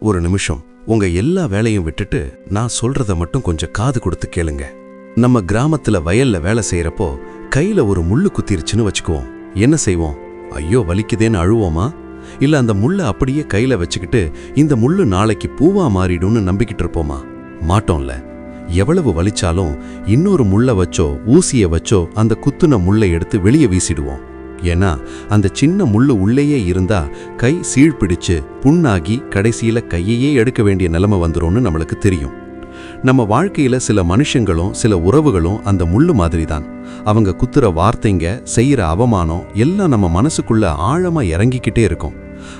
ஒரு நிமிஷம். உங்க எல்லா வேலையும் விட்டுட்டு நான் சொல்றத மட்டும் கொஞ்சம் காது கொடுத்து கேளுங்க. நம்ம கிராமத்துல வயல்ல வேலை செய்யறப்போ கையில ஒரு முள்ளு குத்திருச்சுன்னு வச்சுக்குவோம். என்ன செய்வோம்? ஐயோ வலிக்குதேன்னு அழுவோமா? இல்ல அந்த முள்ளை அப்படியே கையில வச்சுக்கிட்டு இந்த முள்ளு நாளைக்கு பூவா மாறிடும்னு நம்பிக்கிட்டு இருப்போமா? மாட்டோம்ல. எவ்வளவு வலிச்சாலும் இன்னொரு முள்ளை வச்சோ ஊசிய வச்சோ அந்த குத்துன முள்ளை எடுத்து வெளியே வீசிடுவோம். ஏன்னா அந்த சின்ன முள்ளு உள்ளேயே இருந்தா கை சீழ்பிடிச்சு புண்ணாகி கடைசியில கையையே எடுக்க வேண்டிய நிலைமை வந்துரும்னு நம்மளுக்கு தெரியும். நம்ம வாழ்க்கையில சில மனுஷங்களும் சில உறவுகளும் அந்த முள்ளு மாதிரி தான் அவங்க குத்துற வார்த்தைங்க செய்யற அவமானம் எல்லாம் நம்ம மனசுக்குள்ள ஆழமா இறங்கிக்கிட்டே இருக்கும்.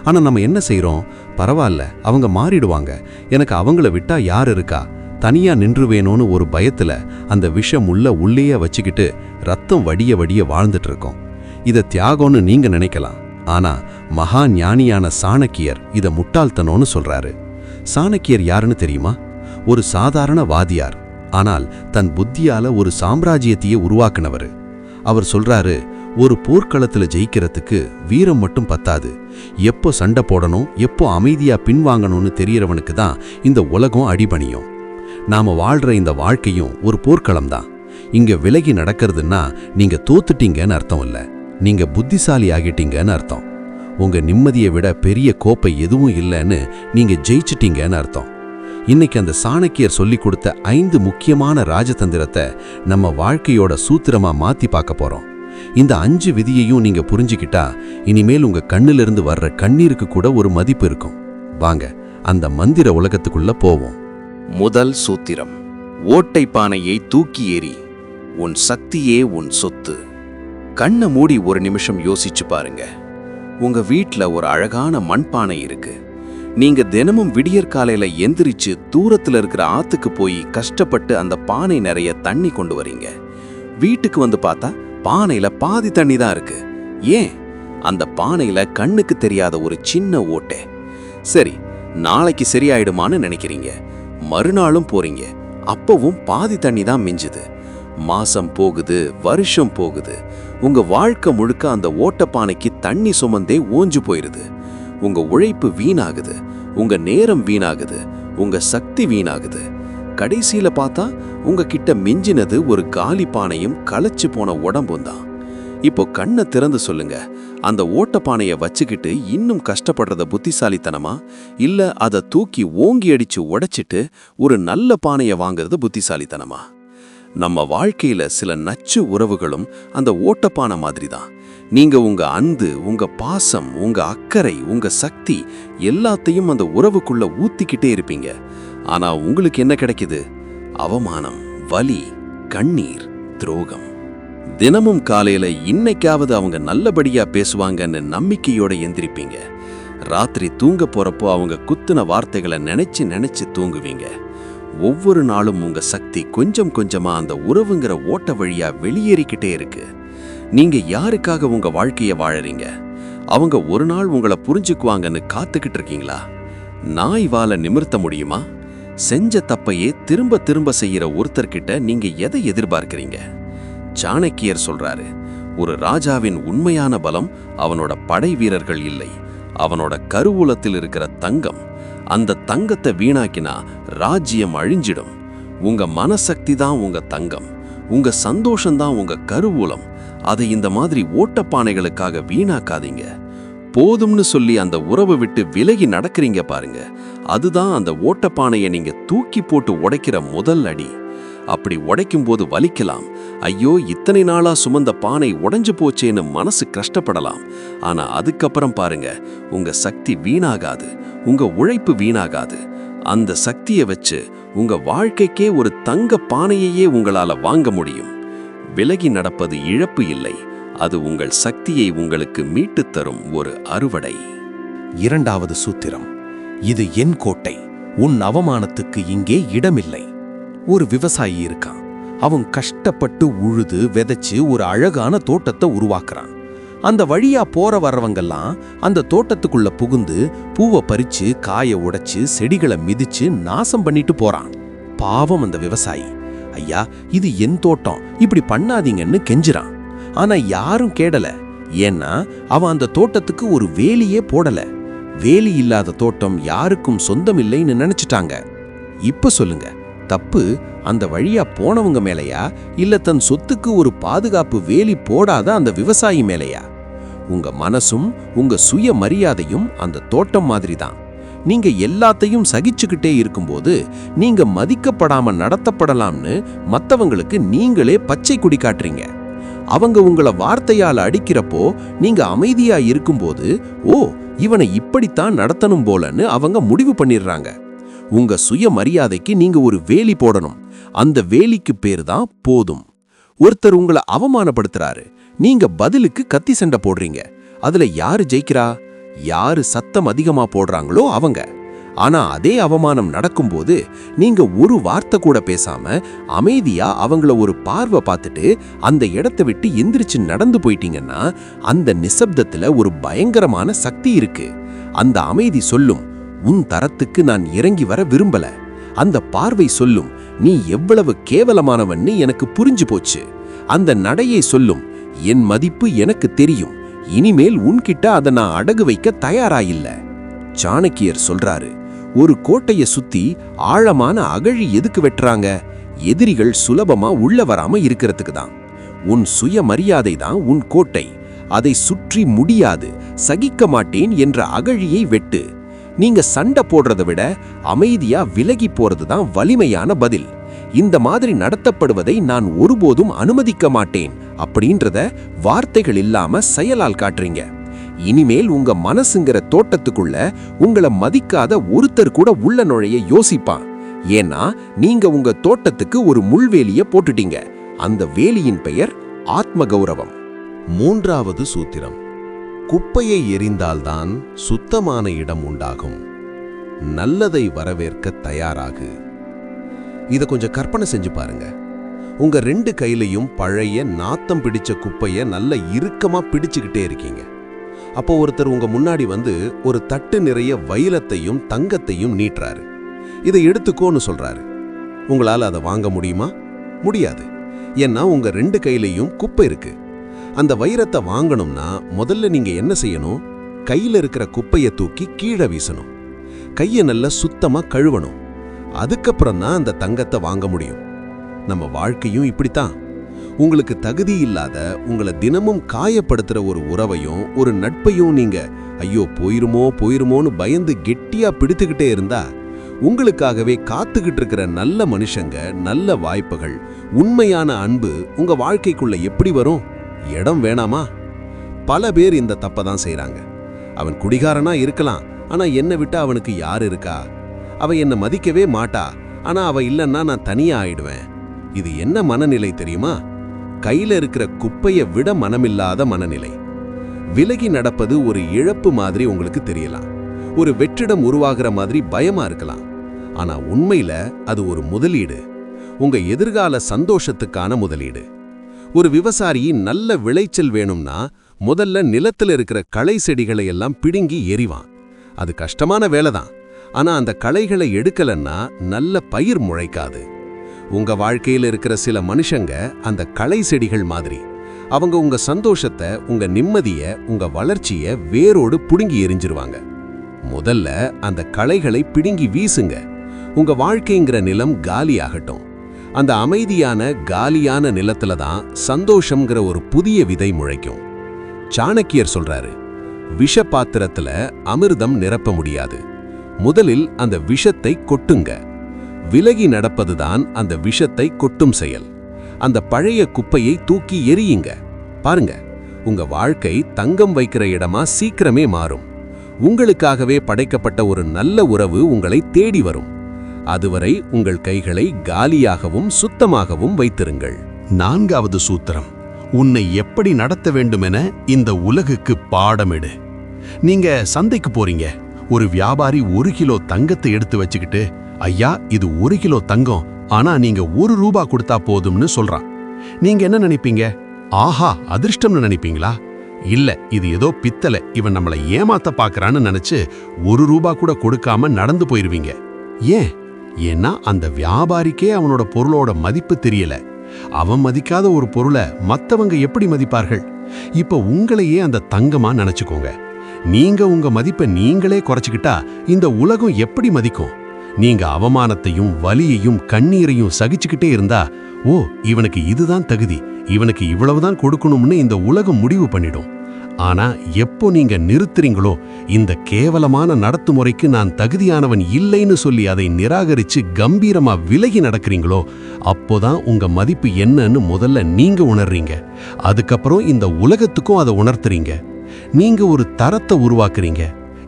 ஆனா நம்ம என்ன செய்யறோம் பரவாயில்ல அவங்க மாறிடுவாங்க. எனக்கு அவங்கள விட்டா யார் இருக்கா? தனியா வேணும்னு ஒரு பயத்துல அந்த விஷம் உள்ள உள்ளேயே வச்சுக்கிட்டு ரத்தம் வடிய வடிய வாழ்ந்துட்டு இருக்கோம். இத தியாகம்னு நீங்க நினைக்கலாம். ஆனா மகா ஞானியான சாணக்கியர் இத முட்டாள்தனோன்னு சொல்றாரு. சாணக்கியர் யாருன்னு தெரியுமா? ஒரு சாதாரண வாதியார். ஆனால் தன் புத்தியால ஒரு சாம்ராஜ்யத்தையே உருவாக்குனவர். அவர் சொல்றாரு ஒரு போர்க்களத்துல ஜெயிக்கிறதுக்கு வீரம் மட்டும் பத்தாது. எப்போ சண்டை போடணும் எப்போ அமைதியா பின்வாங்கணும்னு தெரியறவனுக்கு தான் இந்த உலகம் அடிபணியும். நாம வாழ்ற இந்த வாழ்க்கையும் ஒரு போர்க்களம் தான் இங்க விலகி நடக்கிறதுன்னா நீங்க தோத்துட்டீங்கன்னு அர்த்தம் இல்ல. நீங்க புத்திசாலி ஆகிட்டீங்கன்னு அர்த்தம். உங்க நிம்மதியை விட பெரிய கோப்பை எதுவும் இல்லைன்னு நீங்க ஜெயிச்சிட்டீங்கன்னு அர்த்தம். இன்னைக்கு அந்த சாணக்கியர் சொல்லி கொடுத்த ஐந்து முக்கியமான ராஜதந்திரத்தை நம்ம வாழ்க்கையோட சூத்திரமா மாத்தி பார்க்க போறோம். இந்த அஞ்சு விதியையும் நீங்க புரிஞ்சுக்கிட்டா இனிமேல் உங்க கண்ணிலிருந்து வர்ற கண்ணீருக்கு கூட ஒரு மதிப்பு இருக்கும். வாங்க அந்த மந்திர உலகத்துக்குள்ள போவோம். முதல் சூத்திரம் ஓட்டை பானையை தூக்கி ஏறி உன் சக்தியே உன் சொத்து. கண்ணை மூடி ஒரு நிமிஷம் யோசிச்சு பாருங்க. உங்க வீட்ல ஒரு அழகான மண்பானை இருக்கு. நீங்க தினமும் விடியற் காலையில எந்திரிச்சு தூரத்துல இருக்கிற ஆத்துக்கு போய் கஷ்டப்பட்டு அந்த பானை நிறைய தண்ணி கொண்டு வரீங்க. வீட்டுக்கு வந்து பார்த்தா பானையில பாதி தண்ணி தான் இருக்கு. ஏன்? அந்த பானையில கண்ணுக்கு தெரியாத ஒரு சின்ன ஓட்டை. சரி நாளைக்கு சரியாயிடுமான்னு நினைக்கிறீங்க. மறுநாளும் போறீங்க. அப்பவும் பாதி தண்ணி தான் மிஞ்சுது. மாசம் போகுது வருஷம் போகுது. உங்க வாழ்க்கை முழுக்க அந்த ஓட்டப்பானைக்கு தண்ணி சுமந்தே ஓஞ்சு போயிருது. உங்க உழைப்பு வீணாகுது. உங்க நேரம் வீணாகுது. உங்க சக்தி வீணாகுது. கடைசியில பார்த்தா உங்ககிட்ட மிஞ்சினது ஒரு காலி பானையும் களைச்சு போன உடம்பும் தான். இப்போ கண்ணை திறந்து சொல்லுங்க. அந்த ஓட்டப்பானையை வச்சுக்கிட்டு இன்னும் கஷ்டப்படுறத புத்திசாலித்தனமா? இல்ல அதை தூக்கி ஓங்கி அடிச்சு உடைச்சிட்டு ஒரு நல்ல பானையை வாங்குறது புத்திசாலித்தனமா? நம்ம வாழ்க்கையில சில நச்சு உறவுகளும் அந்த ஓட்டப்பானை மாதிரி தான் நீங்க உங்க அன்பு உங்க பாசம் உங்க அக்கறை உங்க சக்தி எல்லாத்தையும் அந்த உறவுக்குள்ள ஊத்திக்கிட்டே இருப்பீங்க. ஆனா உங்களுக்கு என்ன கிடைக்குது? அவமானம் வலி கண்ணீர் துரோகம். தினமும் காலையில இன்னைக்காவது அவங்க நல்லபடியா பேசுவாங்கன்னு நம்பிக்கையோட எந்திரிப்பீங்க. ராத்திரி தூங்க போறப்போ அவங்க குத்துன வார்த்தைகளை நினைச்சு நினைச்சு தூங்குவீங்க. ஒவ்வொரு நாளும் உங்க சக்தி கொஞ்சம் கொஞ்சமா அந்த உறவுங்கிற ஓட்ட வழியா வெளியேறிக்கிட்டே இருக்கு. நீங்க யாருக்காக உங்க வாழ்க்கைய வாழறீங்க? அவங்க ஒரு நாள் உங்களை புரிஞ்சுக்குவாங்கன்னு காத்துக்கிட்டு இருக்கீங்களா? நாய் வாழ நிமிர்த்த முடியுமா? செஞ்ச தப்பையே திரும்ப திரும்ப செய்யற ஒருத்தர்கிட்ட நீங்க எதை எதிர்பார்க்கிறீங்க? சாணக்கியர் சொல்றாரு ஒரு ராஜாவின் உண்மையான பலம் அவனோட படை வீரர்கள் இல்லை. அவனோட கருவூலத்தில் இருக்கிற தங்கம் அந்த தங்கத்தை வீணாக்கினா ராஜ்யம் அழிஞ்சிடும். உங்க மனசக்தி தான் உங்க தங்கம். உங்க சந்தோஷம்தான் உங்க கருவூலம். அதை இந்த மாதிரி ஓட்டப்பானைகளுக்காக வீணாக்காதீங்க. போதும்னு சொல்லி அந்த உறவை விட்டு விலகி நடக்கிறீங்க பாருங்க. அதுதான் அந்த ஓட்டப்பானையை நீங்க தூக்கி போட்டு உடைக்கிற முதல் அடி. அப்படி உடைக்கும் போது வலிக்கலாம். ஐயோ இத்தனை நாளா சுமந்த பானை உடைஞ்சு போச்சேன்னு மனசு கஷ்டப்படலாம். ஆனா அதுக்கப்புறம் பாருங்க உங்க சக்தி வீணாகாது. உங்க உழைப்பு வீணாகாது. அந்த சக்தியை வச்சு உங்க வாழ்க்கைக்கே ஒரு தங்க பானையையே உங்களால வாங்க முடியும். விலகி நடப்பது இழப்பு இல்லை. அது உங்கள் சக்தியை உங்களுக்கு மீட்டுத் தரும் ஒரு அறுவடை. இரண்டாவது சூத்திரம். இது என் கோட்டை. உன் அவமானத்துக்கு இங்கே இடமில்லை. ஒரு விவசாயி இருக்கான். அவன் கஷ்டப்பட்டு உழுது விதைச்சு ஒரு அழகான தோட்டத்தை உருவாக்குறான். அந்த வழியா போற வர்றவங்கெல்லாம் அந்த தோட்டத்துக்குள்ள புகுந்து பூவை பறிச்சு காய உடைச்சு செடிகளை மிதிச்சு நாசம் பண்ணிட்டு போறான் பாவம் அந்த விவசாயி. ஐயா இது என் தோட்டம். இப்படி பண்ணாதீங்கன்னு கெஞ்சுறான். ஆனா யாரும் கேடல. ஏன்னா அவன் அந்த தோட்டத்துக்கு ஒரு வேலியே போடல. வேலி இல்லாத தோட்டம் யாருக்கும் சொந்தமில்லைன்னு நினைச்சிட்டாங்க. இப்ப சொல்லுங்க. தப்பு அந்த வழியா போனவங்க மேலையா? இல்ல தன் சொத்துக்கு ஒரு பாதுகாப்பு வேலி போடாத அந்த விவசாயி மேலையா? உங்க மனசும் உங்க சுய மரியாதையும் அந்த தோட்டம் மாதிரி தான் நீங்க எல்லாத்தையும் சகிச்சுக்கிட்டே இருக்கும்போது நீங்க மதிக்கப்படாம நடத்தப்படலாம்னு மத்தவங்களுக்கு நீங்களே பச்சை குடி காட்டுறீங்க. அவங்க உங்களை வார்த்தையால் அடிக்கிறப்போ நீங்க அமைதியா இருக்கும்போது ஓ இவனை இப்படித்தான் நடத்தணும் போலன்னு அவங்க முடிவு பண்ணிடுறாங்க. உங்க சுய மரியாதைக்கு நீங்க ஒரு வேலி போடணும். அந்த வேலிக்கு பேரு தான் போதும். ஒருத்தர் உங்களை அவமானப்படுத்துறாரு. நீங்க பதிலுக்கு கத்தி சண்டை போடுறீங்க. அதுல யாரு ஜெயிக்கிறா? யாரு சத்தம் அதிகமா போடுறாங்களோ அவங்க. ஆனா அதே அவமானம் நடக்கும்போது நீங்க ஒரு வார்த்தை கூட பேசாம அமைதியா அவங்கள ஒரு பார்வை பார்த்துட்டு அந்த இடத்தை விட்டு எந்திரிச்சு நடந்து போயிட்டீங்கன்னா அந்த நிசப்தத்துல ஒரு பயங்கரமான சக்தி இருக்கு. அந்த அமைதி சொல்லும். உன் தரத்துக்கு நான் இறங்கி வர விரும்பல. அந்த பார்வை சொல்லும் நீ எவ்வளவு கேவலமானவன்னு எனக்கு புரிஞ்சு போச்சு. அந்த நடையை சொல்லும் என் மதிப்பு எனக்கு தெரியும். இனிமேல் உன்கிட்ட அதை நான் அடகு வைக்க தயாராயில்ல. சாணக்கியர் சொல்றாரு ஒரு கோட்டைய சுத்தி ஆழமான அகழி எதுக்கு வெட்டுறாங்க? எதிரிகள் சுலபமா உள்ள வராம இருக்கிறதுக்கு தான். உன் சுய மரியாதை தான் உன் கோட்டை. அதை சுற்றி முடியாது. சகிக்க மாட்டேன் என்ற அகழியை வெட்டு. நீங்க சண்டை போடுறதை விட அமைதியா விலகி போறது தான் வலிமையான பதில். இந்த மாதிரி நடத்தப்படுவதை நான் ஒருபோதும் அனுமதிக்க மாட்டேன் அப்படின்றத வார்த்தைகள் இல்லாம செயலால் காட்டுறீங்க. இனிமேல் உங்க மனசுங்கிற தோட்டத்துக்குள்ள உங்களை மதிக்காத ஒருத்தர் கூட உள்ள நுழைய யோசிப்பான். ஏன்னா நீங்க உங்க தோட்டத்துக்கு ஒரு முள்வேலிய போட்டுட்டீங்க. அந்த வேலியின் பெயர் ஆத்ம கௌரவம் மூன்றாவது சூத்திரம். குப்பையை எரிந்தால்தான் சுத்தமான இடம் உண்டாகும். நல்லதை வரவேற்க தயாராகு. இதை கொஞ்சம் கற்பனை செஞ்சு பாருங்க. உங்க ரெண்டு கையிலையும் பழைய நாத்தம் பிடிச்ச குப்பையை நல்ல இறுக்கமா பிடிச்சுக்கிட்டே இருக்கீங்க. அப்போ ஒருத்தர் உங்க முன்னாடி வந்து ஒரு தட்டு நிறைய வைலத்தையும் தங்கத்தையும் நீட்டுறாரு. இதை எடுத்துக்கோன்னு சொல்றாரு. உங்களால் அதை வாங்க முடியுமா? முடியாது. ஏன்னா உங்க ரெண்டு கையிலையும் குப்பை இருக்குது அந்த வைரத்தை வாங்கணும்னா முதல்ல நீங்க என்ன செய்யணும்? கையில இருக்கிற குப்பையை தூக்கி கீழே வீசணும். கையை நல்லா சுத்தமா கழுவணும். அதுக்கப்புறம் தான் அந்த தங்கத்தை வாங்க முடியும். நம்ம வாழ்க்கையும் இப்படித்தான். உங்களுக்கு தகுதி இல்லாத உங்களை தினமும் காயப்படுத்துற ஒரு உறவையும் ஒரு நட்பையும் நீங்க ஐயோ போயிருமோ போயிருமோன்னு பயந்து கெட்டியா பிடித்துக்கிட்டே இருந்தா உங்களுக்காகவே காத்துக்கிட்டு இருக்கிற நல்ல மனுஷங்க நல்ல வாய்ப்புகள் உண்மையான அன்பு உங்க வாழ்க்கைக்குள்ள எப்படி வரும்? இடம் வேணாமா? பல பேர் இந்த தப்பை தான் செய்கிறாங்க அவன் குடிகாரனா இருக்கலாம் ஆனா என்னை விட்டா அவனுக்கு யார் இருக்கா? அவ என்னை மதிக்கவே மாட்டா ஆனா அவ இல்லைன்னா நான் தனியா ஆயிடுவேன். இது என்ன மனநிலை தெரியுமா? கையில இருக்கிற குப்பையை விட மனமில்லாத மனநிலை. விலகி நடப்பது ஒரு இழப்பு மாதிரி உங்களுக்கு தெரியலாம். ஒரு வெற்றிடம் உருவாகிற மாதிரி பயமா இருக்கலாம். ஆனா உண்மையில அது ஒரு முதலீடு. உங்க எதிர்கால சந்தோஷத்துக்கான முதலீடு. ஒரு விவசாயி நல்ல விளைச்சல் வேணும்னா முதல்ல நிலத்துல இருக்கிற களை செடிகளை எல்லாம் பிடுங்கி எறிவான். அது கஷ்டமான வேலைதான். ஆனா அந்த களைகளை எடுக்கலன்னா நல்ல பயிர் முளைக்காது. உங்க வாழ்க்கையில இருக்கிற சில மனுஷங்க அந்த களை செடிகள் மாதிரி. அவங்க உங்க சந்தோஷத்தை உங்க நிம்மதிய உங்க வளர்ச்சிய வேரோடு புடுங்கி எரிஞ்சிருவாங்க முதல்ல அந்த களைகளை பிடுங்கி வீசுங்க. உங்க வாழ்க்கைங்கிற நிலம் காலியாகட்டும். அந்த அமைதியான காலியான நிலத்துல தான் சந்தோஷம்ங்கிற ஒரு புதிய விதை முளைக்கும். சாணக்கியர் சொல்றாரு விஷ பாத்திரத்துல அமிர்தம் நிரப்ப முடியாது. முதலில் அந்த விஷத்தை கொட்டுங்க. விலகி நடப்பதுதான் அந்த விஷத்தை கொட்டும் செயல். அந்த பழைய குப்பையை தூக்கி எரியுங்க பாருங்க உங்க வாழ்க்கை தங்கம் வைக்கிற இடமா சீக்கிரமே மாறும். உங்களுக்காகவே படைக்கப்பட்ட ஒரு நல்ல உறவு உங்களை தேடி வரும். அதுவரை உங்கள் கைகளை காலியாகவும் சுத்தமாகவும் வைத்திருங்கள். நான்காவது சூத்திரம். உன்னை எப்படி நடத்த வேண்டுமென இந்த உலகுக்கு பாடமிடு. நீங்க சந்தைக்கு போறீங்க. ஒரு வியாபாரி ஒரு கிலோ தங்கத்தை எடுத்து வச்சுக்கிட்டு ஐயா இது ஒரு கிலோ தங்கம். ஆனா நீங்க ஒரு ரூபா கொடுத்தா போதும்னு சொல்றான். நீங்க என்ன நினைப்பீங்க? ஆஹா அதிர்ஷ்டம்னு நினைப்பீங்களா? இல்ல இது ஏதோ பித்தளை. இவன் நம்மளை ஏமாத்த பாக்குறான்னு நினைச்சு ஒரு ரூபா கூட கொடுக்காம நடந்து போயிருவீங்க. ஏன்? ஏன்னா அந்த வியாபாரிக்கே அவனோட பொருளோட மதிப்பு தெரியல. அவன் மதிக்காத ஒரு பொருளை மத்தவங்க எப்படி மதிப்பார்கள்? இப்ப உங்களையே அந்த தங்கமா நினைச்சுக்கோங்க. நீங்க உங்க மதிப்பை நீங்களே குறைச்சிக்கிட்டா இந்த உலகம் எப்படி மதிக்கும்? நீங்க அவமானத்தையும் வலியையும் கண்ணீரையும் சகிச்சுக்கிட்டே இருந்தா ஓ இவனுக்கு இதுதான் தகுதி. இவனுக்கு இவ்வளவுதான் கொடுக்கணும்னு இந்த உலகம் முடிவு பண்ணிடும். ஆனா எப்போ நீங்க நிறுத்துறீங்களோ இந்த கேவலமான நடத்துமுறைக்கு நான் தகுதியானவன் இல்லைன்னு சொல்லி அதை நிராகரிச்சு கம்பீரமா விலகி நடக்கிறீங்களோ அப்போதான் உங்க மதிப்பு என்னன்னு முதல்ல நீங்க உணர்றீங்க. அதுக்கப்புறம் இந்த உலகத்துக்கும் அதை உணர்த்துறீங்க. நீங்க ஒரு தரத்தை உருவாக்குறீங்க.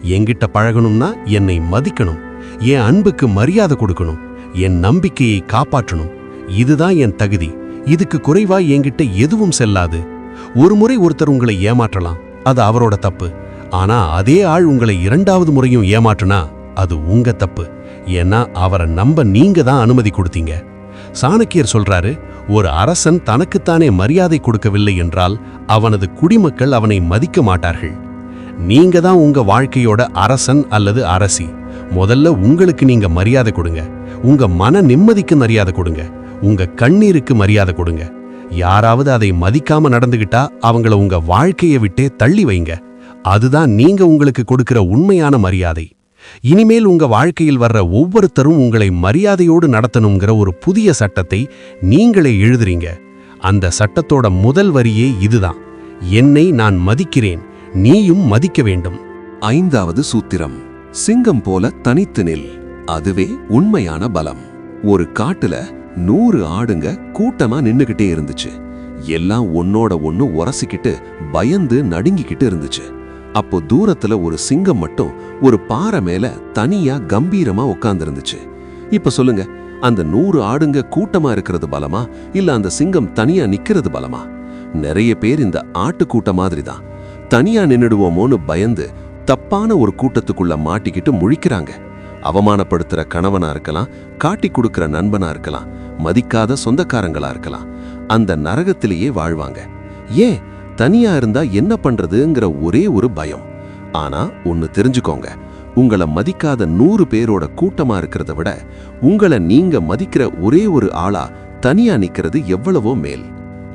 என்கிட்ட பழகணும்னா என்னை மதிக்கணும். என் அன்புக்கு மரியாதை கொடுக்கணும். என் நம்பிக்கையை காப்பாற்றணும். இதுதான் என் தகுதி. இதுக்கு குறைவா என்கிட்ட எதுவும் செல்லாது. ஒரு முறை ஒருத்தர் உங்களை ஏமாற்றலாம் அது அவரோட தப்பு. ஆனா அதே ஆள் உங்களை இரண்டாவது முறையும் ஏமாற்றுனா அது உங்க தப்பு. ஏன்னா அவரை நம்ப நீங்க தான் அனுமதி கொடுத்தீங்க. சாணக்கியர் சொல்றாரு ஒரு அரசன் தனக்குத்தானே மரியாதை கொடுக்கவில்லை என்றால் அவனது குடிமக்கள் அவனை மதிக்க மாட்டார்கள். நீங்க தான் உங்க வாழ்க்கையோட அரசன் அல்லது அரசி. முதல்ல உங்களுக்கு நீங்க மரியாதை கொடுங்க. உங்க மன நிம்மதிக்கு மரியாதை கொடுங்க. உங்க கண்ணீருக்கு மரியாதை கொடுங்க. யாராவது அதை மதிக்காம நடந்துகிட்டா அவங்கள உங்க வாழ்க்கையை விட்டே தள்ளி வைங்க. அதுதான் நீங்க உங்களுக்கு கொடுக்கிற உண்மையான மரியாதை. இனிமேல் உங்க வாழ்க்கையில் வர்ற ஒவ்வொருத்தரும் உங்களை மரியாதையோடு நடத்தணுங்கிற ஒரு புதிய சட்டத்தை நீங்களே எழுதுறீங்க. அந்த சட்டத்தோட முதல் வரியே இதுதான். என்னை நான் மதிக்கிறேன் நீயும் மதிக்க வேண்டும். ஐந்தாவது சூத்திரம். சிங்கம் போல தனித்து நில். அதுவே உண்மையான பலம். ஒரு காட்டுல நூறு ஆடுங்க கூட்டமா நின்னுகிட்டே இருந்துச்சு. எல்லாம் ஒன்னோட ஒன்னு உரசிக்கிட்டு பயந்து நடுங்கிக்கிட்டு இருந்துச்சு. அப்போ தூரத்துல ஒரு சிங்கம் மட்டும் ஒரு பாறை மேல தனியா கம்பீரமா உட்கார்ந்துருந்துச்சு இப்ப சொல்லுங்க அந்த நூறு ஆடுங்க கூட்டமா இருக்கிறது பலமா? இல்ல அந்த சிங்கம் தனியா நிக்கிறது பலமா? நிறைய பேர் இந்த ஆட்டு கூட்டம் மாதிரி தான் தனியா நின்னுடுவோமோன்னு பயந்து தப்பான ஒரு கூட்டத்துக்குள்ள மாட்டிக்கிட்டு முழிக்கிறாங்க. அவமானப்படுத்துற கணவனா இருக்கலாம் காட்டி கொடுக்குற நண்பனா இருக்கலாம் மதிக்காத சொந்தக்காரங்களா இருக்கலாம் அந்த நரகத்திலேயே வாழ்வாங்க. ஏன்? தனியா இருந்தா என்ன பண்ணுறதுங்கிற ஒரே ஒரு பயம். ஆனா ஒன்னு தெரிஞ்சுக்கோங்க. உங்களை மதிக்காத நூறு பேரோட கூட்டமா இருக்கிறத விட உங்களை நீங்க மதிக்கிற ஒரே ஒரு ஆளா தனியா நிக்கிறது எவ்வளவோ மேல்.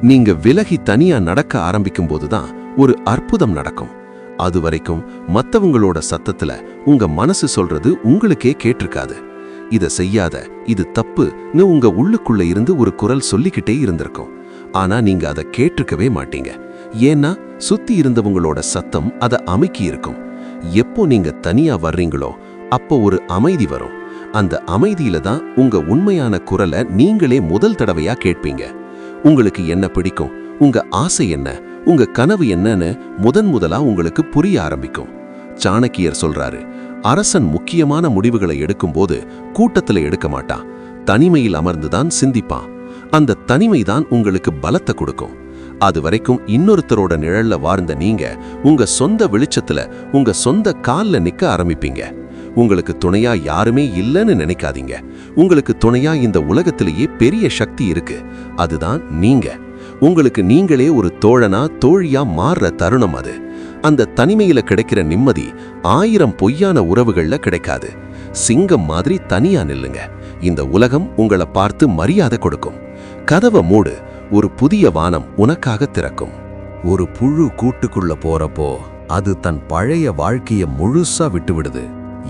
நீங்க விலகி தனியா நடக்க ஆரம்பிக்கும் போதுதான் ஒரு அற்புதம் நடக்கும். அது வரைக்கும் மத்தவங்களோட சத்தத்துல உங்க மனசு சொல்றது உங்களுக்கே கேட்டிருக்காது. இத செய்யாத இது தப்புன்னு உங்க உள்ளுக்குள்ள இருந்து ஒரு குரல் சொல்லிக்கிட்டே இருந்திருக்கும். ஆனா நீங்க அதை கேட்டிருக்கவே மாட்டீங்க. ஏன்னா சுத்தி இருந்தவங்களோட சத்தம் அதை அமுக்கி இருக்கும். எப்போ நீங்க தனியா வர்றீங்களோ அப்போ ஒரு அமைதி வரும். அந்த அமைதியில தான் உங்க உண்மையான குரலை நீங்களே முதல் தடவையா கேட்பீங்க. உங்களுக்கு என்ன பிடிக்கும்? உங்க ஆசை என்ன? உங்க கனவு என்னன்னு முதன் முதலா உங்களுக்கு புரிய ஆரம்பிக்கும். சாணக்கியர் சொல்றாரு அரசன் முக்கியமான முடிவுகளை எடுக்கும்போது கூட்டத்துல எடுக்க மாட்டான். தனிமையில் அமர்ந்துதான் சிந்திப்பான். அந்த தனிமைதான் உங்களுக்கு பலத்தை கொடுக்கும். அது வரைக்கும் இன்னொருத்தரோட நிழல்ல வாழ்ந்த நீங்க உங்க சொந்த வெளிச்சத்துல உங்க சொந்த கால்ல நிக்க ஆரம்பிப்பீங்க. உங்களுக்கு துணையா யாருமே இல்லைன்னு நினைக்காதீங்க. உங்களுக்கு துணையா இந்த உலகத்திலேயே பெரிய சக்தி இருக்கு. அதுதான் நீங்க. உங்களுக்கு நீங்களே ஒரு தோழனா தோழியா மாறுற தருணம் அது. அந்த தனிமையில கிடைக்கிற நிம்மதி ஆயிரம் பொய்யான உறவுகள்ல கிடைக்காது. சிங்கம் மாதிரி தனியா நில்லுங்க. இந்த உலகம் உங்களை பார்த்து மரியாதை கொடுக்கும். கதவை மூடு ஒரு புதிய வானம் உனக்காக திறக்கும். ஒரு புழு கூட்டுக்குள்ள போறப்போ அது தன் பழைய வாழ்க்கைய முழுசா விட்டுவிடுது.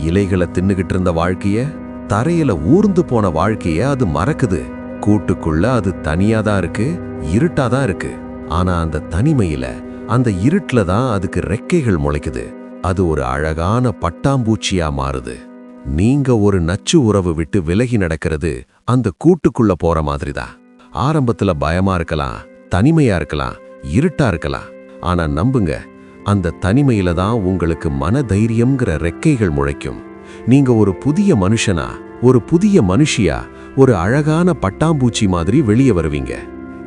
இலைகளை தின்னுகிட்டு இருந்த வாழ்க்கைய தரையில ஊர்ந்து போன வாழ்க்கைய அது மறக்குது. கூட்டுக்குள்ள அது தனியா தான் இருக்கு இருட்டா தான் இருக்கு. ஆனா அந்த தனிமையில அந்த இருட்டுல தான் அதுக்கு ரெக்கைகள் முளைக்குது. அது ஒரு அழகான பட்டாம்பூச்சியா மாறுது. நீங்க ஒரு நச்சு உறவு விட்டு விலகி நடக்கிறது அந்த கூட்டுக்குள்ள போற மாதிரிதான். ஆரம்பத்துல பயமா இருக்கலாம் தனிமையா இருக்கலாம் இருட்டா இருக்கலாம். ஆனா நம்புங்க அந்த தனிமையில தான் உங்களுக்கு மன தைரியம்ங்கிற ரெக்கைகள் முளைக்கும். நீங்க ஒரு புதிய மனுஷனா ஒரு புதிய மனுஷியா ஒரு அழகான பட்டாம்பூச்சி மாதிரி வெளியே வருவீங்க.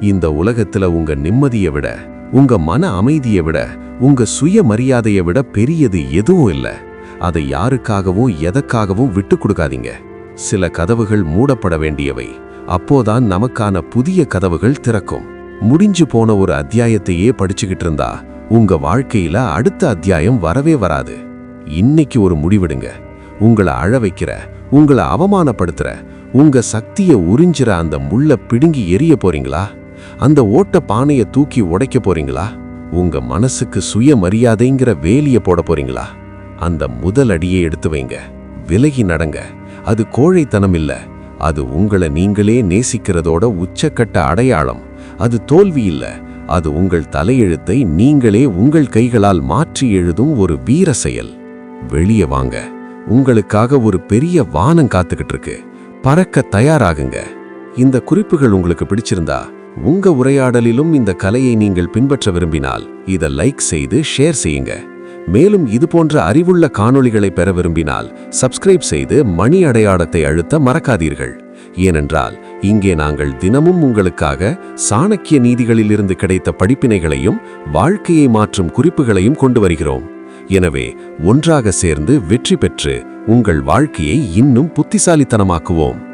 இந்த உலகத்துல உங்க நிம்மதியை விட உங்க மன அமைதியை விட உங்க சுய மரியாதையை விட பெரியது எதுவும் இல்ல. அதை யாருக்காகவும் எதற்காகவும் விட்டு கொடுக்காதீங்க. சில கதவுகள் மூடப்பட வேண்டியவை. அப்போதான் நமக்கான புதிய கதவுகள் திறக்கும். முடிஞ்சு போன ஒரு அத்தியாயத்தையே படிச்சுக்கிட்டு இருந்தா உங்க வாழ்க்கையில அடுத்த அத்தியாயம் வரவே வராது. இன்னைக்கு ஒரு முடிவெடுங்க. உங்களை அழ வைக்கிற உங்களை அவமானப்படுத்துற உங்க சக்தியை உறிஞ்சிற அந்த முள்ள பிடுங்கி எரிய போறீங்களா? அந்த ஓட்ட பானையை தூக்கி உடைக்க போறீங்களா? உங்க மனசுக்கு சுயமரியாதைங்கிற வேலிய போட போறீங்களா? அந்த முதல் அடியை எடுத்து வைங்க. விலகி நடங்க. அது கோழைத்தனம் இல்ல. அது உங்களை நீங்களே நேசிக்கிறதோட உச்சக்கட்ட அடையாளம். அது தோல்வி இல்ல. அது உங்கள் தலையெழுத்தை நீங்களே உங்கள் கைகளால் மாற்றி எழுதும் ஒரு வீர செயல். வெளியே வாங்க. உங்களுக்காக ஒரு பெரிய வானம் காத்துக்கிட்டு இருக்கு. பறக்க தயாராகுங்க. இந்த குறிப்புகள் உங்களுக்கு பிடிச்சிருந்தா உங்க உரையாடலிலும் இந்த கலையை நீங்கள் பின்பற்ற விரும்பினால் இதை லைக் செய்து ஷேர் செய்யுங்க. மேலும் இது போன்ற அறிவுள்ள காணொளிகளை பெற விரும்பினால் சப்ஸ்கிரைப் செய்து மணி அடையாளத்தை அழுத்த மறக்காதீர்கள். ஏனென்றால் இங்கே நாங்கள் தினமும் உங்களுக்காக சாணக்கிய நீதிகளிலிருந்து கிடைத்த படிப்பினைகளையும் வாழ்க்கையை மாற்றும் குறிப்புகளையும் கொண்டு வருகிறோம். எனவே ஒன்றாக சேர்ந்து வெற்றி பெற்று உங்கள் வாழ்க்கையை இன்னும் புத்திசாலித்தனமாக்குவோம்.